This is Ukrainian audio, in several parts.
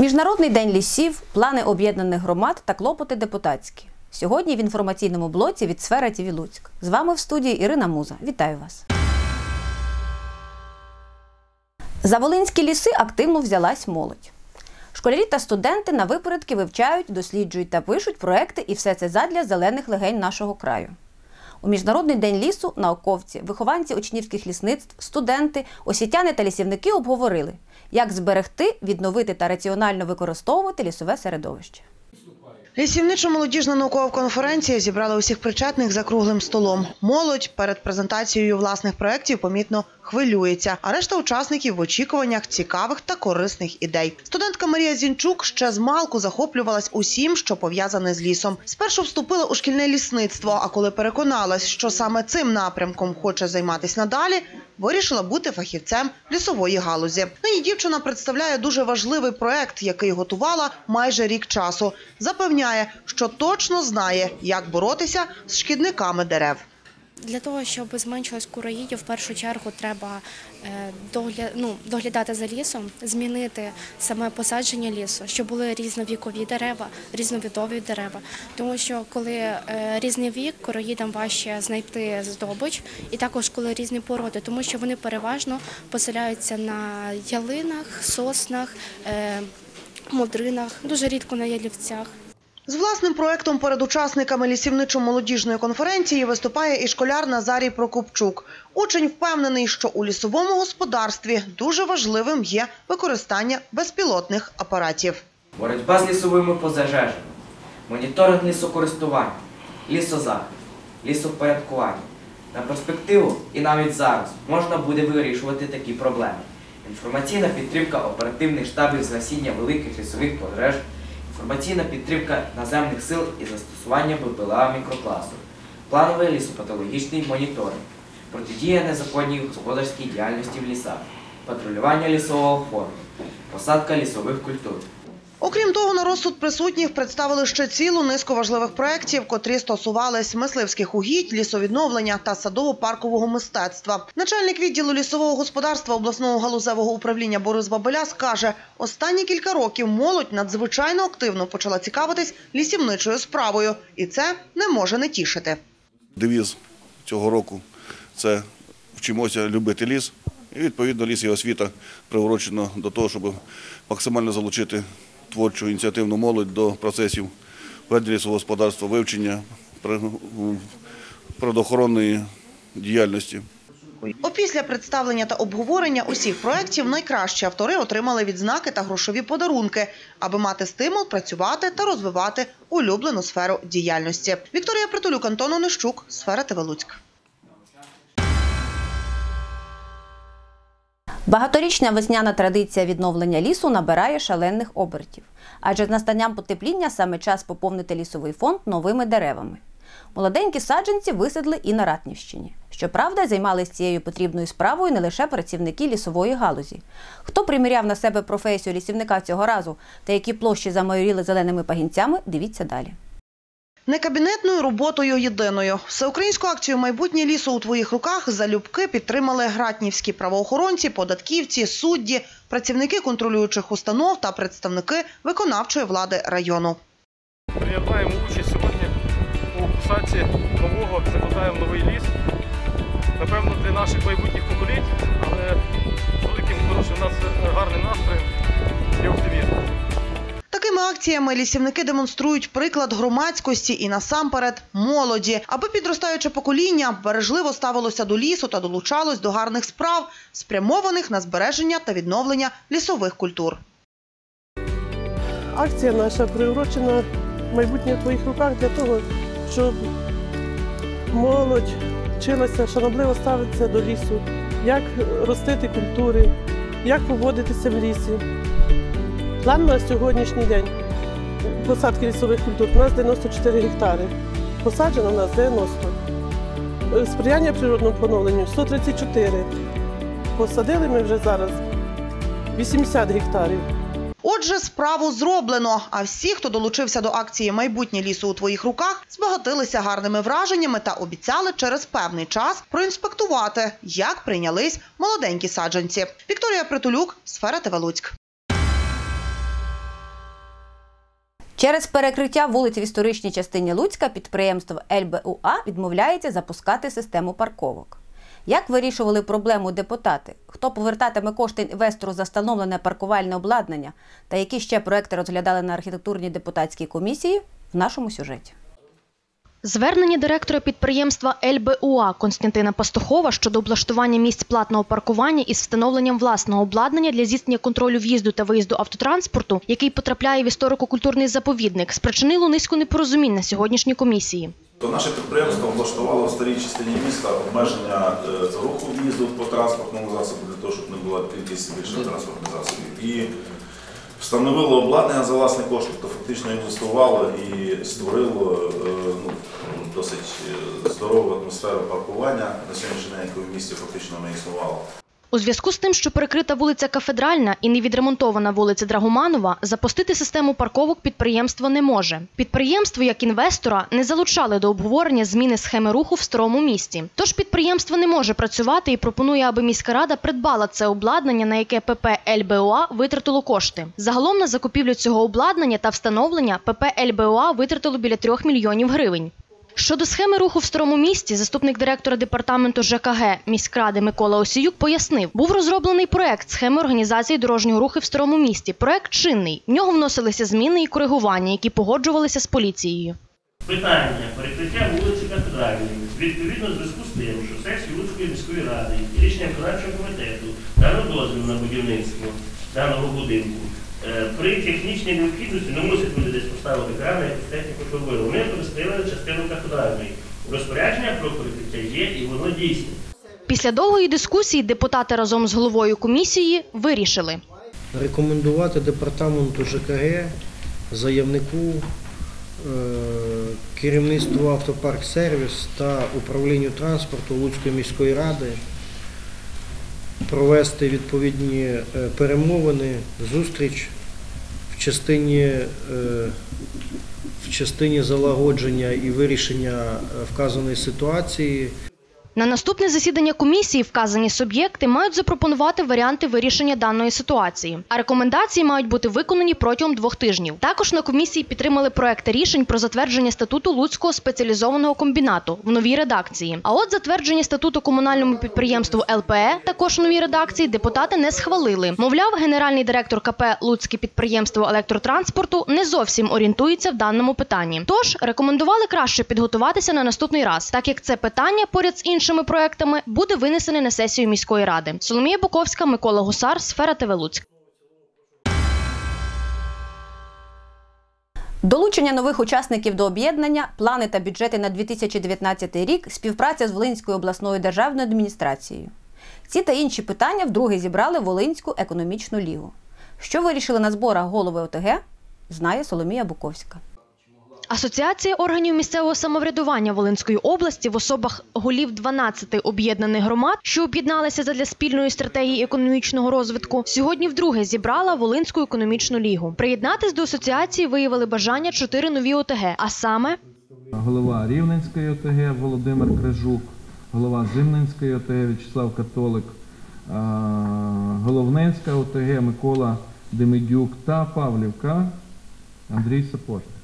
Міжнародний день лісів, плани об'єднаних громад та клопоти депутатські. Сьогодні в інформаційному блоці від сфера ТІВІ Луцьк. З вами в студії Ірина Муза. Вітаю вас. За волинські ліси активно взялась молодь. Школярі та студенти на випередки вивчають, досліджують та пишуть проекти, і все це задля зелених легень нашого краю. У Міжнародний день лісу науковці, вихованці учнівських лісництв, студенти, освітяни та лісівники обговорили, як зберегти, відновити та раціонально використовувати лісове середовище. Лісівничо-молодіжна наукова конференція зібрала усіх причетних за круглим столом. Молодь перед презентацією власних проєктів помітно хвилюється, а решта учасників в очікуваннях цікавих та корисних ідей. Студентка Марія Зінчук ще з малку захоплювалась усім, що пов'язане з лісом. Спершу вступила у шкільне лісництво, а коли переконалась, що саме цим напрямком хоче займатися надалі, вирішила бути фахівцем лісової галузі. Нині дівчина представляє дуже важливий проект, який готувала майже рік часу. Запевняє, що точно знає, як боротися з шкідниками дерев. Для того, щоб зменшилось куроїдів, в першу чергу треба е, догля... ну, доглядати за лісом, змінити саме посадження лісу, щоб були різновікові дерева, різновідові дерева. Тому що коли е, різний вік, куроїдам важче знайти здобич, і також коли різні породи, тому що вони переважно поселяються на ялинах, соснах, е, модринах, дуже рідко на ялівцях. З власним проектом перед учасниками лісівничо-молодіжної конференції виступає і школяр Назарій Прокопчук. Учень впевнений, що у лісовому господарстві дуже важливим є використання безпілотних апаратів. Боротьба з лісовими пожежами, моніторинг лісокористування, лісозахист, лісопорядкування. На перспективу і навіть зараз можна буде вирішувати такі проблеми. Інформаційна підтримка оперативних штабів з гасіння великих лісових пожеж, інформаційна підтримка наземних сил і застосування БПЛА мікрокласу, плановий лісопатологічний моніторинг, протидія незаконній господарській діяльності в лісах, патрулювання лісового фонду, посадка лісових культур. Окрім того, на розсуд присутніх представили ще цілу низку важливих проєктів, котрі стосувались мисливських угідь, лісовідновлення та садово-паркового мистецтва. Начальник відділу лісового господарства обласного галузевого управління Борис Бабеляс каже, останні кілька років молодь надзвичайно активно почала цікавитись лісівничою справою, і це не може не тішити. Девіз цього року це вчимося любити ліс. І відповідно ліс і освіта приурочено до того, щоб максимально залучити творчу ініціативну молодь до процесів ведення господарства, вивчення природоохоронної діяльності. Опісля представлення та обговорення усіх проєктів найкращі автори отримали відзнаки та грошові подарунки, аби мати стимул працювати та розвивати улюблену сферу діяльності. Вікторія Притулюк, Антон Онищук, сфера ТВ Багаторічна весняна традиція відновлення лісу набирає шалених обертів, адже з настанням потепління саме час поповнити лісовий фонд новими деревами. Молоденькі саджанці висадили і на Ратнівщині. Щоправда, займалися цією потрібною справою не лише працівники лісової галузі. Хто приміряв на себе професію лісівника цього разу та які площі замайоріли зеленими пагінцями, дивіться далі. Не кабінетною роботою єдиною. Всеукраїнську акцію Майбутнє лісу у твоїх руках залюбки підтримали гратнівські правоохоронці, податківці, судді, працівники контролюючих установ та представники виконавчої влади району. Приймаємо участь сьогодні у посадці нового, закладаємо новий ліс. Напевно, для наших майбутніх поколінь, але великим хорошим нас гарний настрій і оптимізм. Акціями лісівники демонструють приклад громадськості і насамперед молоді, аби підростаюче покоління бережливо ставилося до лісу та долучалось до гарних справ, спрямованих на збереження та відновлення лісових культур. Акція наша приурочена майбутнє в твоїх руках для того, щоб молодь вчилася шанобливо ставитися до лісу, як ростити культури, як поводитися в лісі. План на сьогоднішній день посадки лісових культур у нас 94 гектари. Посаджено у нас 90. Сприяння природному поновленню 134. Посадили ми вже зараз 80 гектарів. Отже, справу зроблено. А всі, хто долучився до акції Майбутнє лісу у твоїх руках, збагатилися гарними враженнями та обіцяли через певний час проінспектувати, як прийнялись молоденькі саджанці. Вікторія Притулюк, сфера ТВ Через перекриття вулиць в історичній частині Луцька підприємство ЛБУА відмовляється запускати систему парковок. Як вирішували проблему депутати? Хто повертатиме кошти інвестору за встановлене паркувальне обладнання та які ще проекти розглядали на архітектурній депутатській комісії в нашому сюжеті? Звернення директора підприємства ЛБУА Константина Пастухова щодо облаштування місць платного паркування із встановленням власного обладнання для здійснення контролю в'їзду та виїзду автотранспорту, який потрапляє в історико-культурний заповідник, спричинило низку непорозумінь на сьогоднішній комісії. То наше підприємство облаштувало в старій частині міста обмеження е, руху в'їзду по транспортному засобу для того, щоб не була кількість більше транспортних засобів. І встановило обладнання за власний кошти, то фактично інвестувало і створило е, ну, досить е, здорову атмосферу паркування. На сьогоднішній день, яку в місті фактично не існувало. У зв'язку з тим, що перекрита вулиця Кафедральна і не відремонтована вулиця Драгоманова, запустити систему парковок підприємство не може. Підприємство як інвестора не залучали до обговорення зміни схеми руху в старому місті. Тож підприємство не може працювати і пропонує, аби міська рада придбала це обладнання, на яке ПП ЛБОА витратило кошти. Загалом на закупівлю цього обладнання та встановлення ПП ЛБОА витратило біля 3 мільйонів гривень. Щодо схеми руху в старому місті, заступник директора департаменту ЖКГ міськради Микола Осіюк пояснив, був розроблений проект схеми організації дорожнього руху в старому місті. Проект чинний. В нього вносилися зміни і коригування, які погоджувалися з поліцією. Питання перекриття вулиці Кафедральної відповідно в зв'язку з тим, що сесію Луцької міської ради і рішення виконавчого комітету дано дозвіл на будівництво даного будинку. Е, При технічній необхідності не мусить бути десь поставити крани, якусь техніку робили. Вони використовували частину кафедральної. Розпорядження про перекриття є і воно дійсне. Після довгої дискусії депутати разом з головою комісії вирішили. рекомендувати департаменту ЖКГ, заявнику, е, керівництву Автопарк Сервіс та управлінню транспорту Луцької міської ради провести відповідні е, перемовини, зустріч в частині, е, в частині залагодження і вирішення е, вказаної ситуації. На наступне засідання комісії вказані суб'єкти мають запропонувати варіанти вирішення даної ситуації, а рекомендації мають бути виконані протягом двох тижнів. Також на комісії підтримали проекти рішень про затвердження статуту Луцького спеціалізованого комбінату в новій редакції. А от затвердження статуту комунальному підприємству ЛПЕ також в новій редакції депутати не схвалили. Мовляв, генеральний директор КП Луцьке підприємство електротранспорту не зовсім орієнтується в даному питанні. Тож рекомендували краще підготуватися на наступний раз, так як це питання поряд з іншими проектами буде винесене на сесію міської ради. Соломія Буковська, Микола Гусар, сфера ТВ Луцьк. Долучення нових учасників до об'єднання, плани та бюджети на 2019 рік, співпраця з Волинською обласною державною адміністрацією. Ці та інші питання вдруге зібрали Волинську економічну лігу. Що вирішили на зборах голови ОТГ, знає Соломія Буковська. Асоціація органів місцевого самоврядування Волинської області в особах голів 12 об'єднаних громад, що об'єдналися задля спільної стратегії економічного розвитку, сьогодні вдруге зібрала Волинську економічну лігу. Приєднатись до асоціації виявили бажання чотири нові ОТГ, а саме голова Рівненської ОТГ Володимир Крижук, голова Зимненської ОТГ В'ячеслав Католик, Головненська ОТГ Микола Демидюк та Павлівка Андрій Сапожник.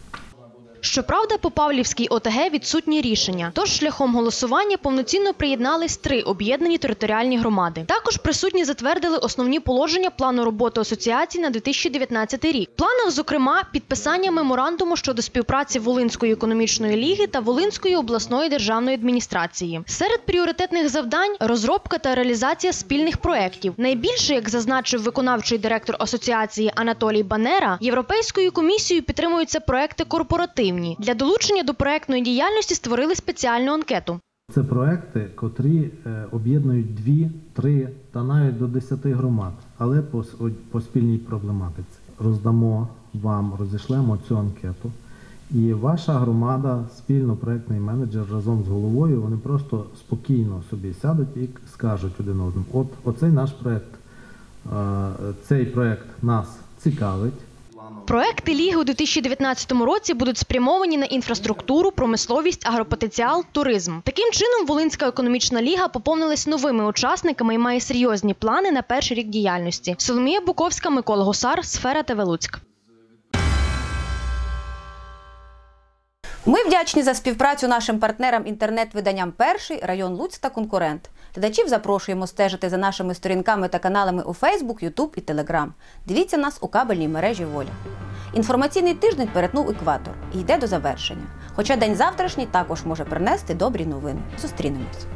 Щоправда, по Павлівській ОТГ відсутні рішення. Тож шляхом голосування повноцінно приєднались три об'єднані територіальні громади. Також присутні затвердили основні положення плану роботи асоціації на 2019 рік. Планах, зокрема, підписання меморандуму щодо співпраці Волинської економічної ліги та Волинської обласної державної адміністрації. Серед пріоритетних завдань розробка та реалізація спільних проєктів. Найбільше, як зазначив виконавчий директор асоціації Анатолій Банера, європейською комісією підтримуються проекти корпоративні. Для долучення до проектної діяльності створили спеціальну анкету. Це проекти, котрі е, об'єднують дві, три та навіть до десяти громад, але по, по спільній проблематиці. Роздамо вам, розійшлемо цю анкету. І ваша громада, спільно проектний менеджер разом з головою, вони просто спокійно собі сядуть і скажуть один одному: от оцей наш проект, е, цей проект нас цікавить. Проекти ліги у 2019 році будуть спрямовані на інфраструктуру, промисловість, агропотенціал, туризм. Таким чином, Волинська економічна ліга поповнилась новими учасниками і має серйозні плани на перший рік діяльності. Соломія Буковська, Микола Гусар, сфера ТВ Луцьк. Ми вдячні за співпрацю нашим партнерам інтернет-виданням Перший район Луць та конкурент. Глядачів запрошуємо стежити за нашими сторінками та каналами у Фейсбук, Ютуб і Телеграм. Дивіться нас у кабельній мережі Воля. Інформаційний тиждень перетнув екватор і йде до завершення. Хоча день завтрашній також може принести добрі новини. Зустрінемось.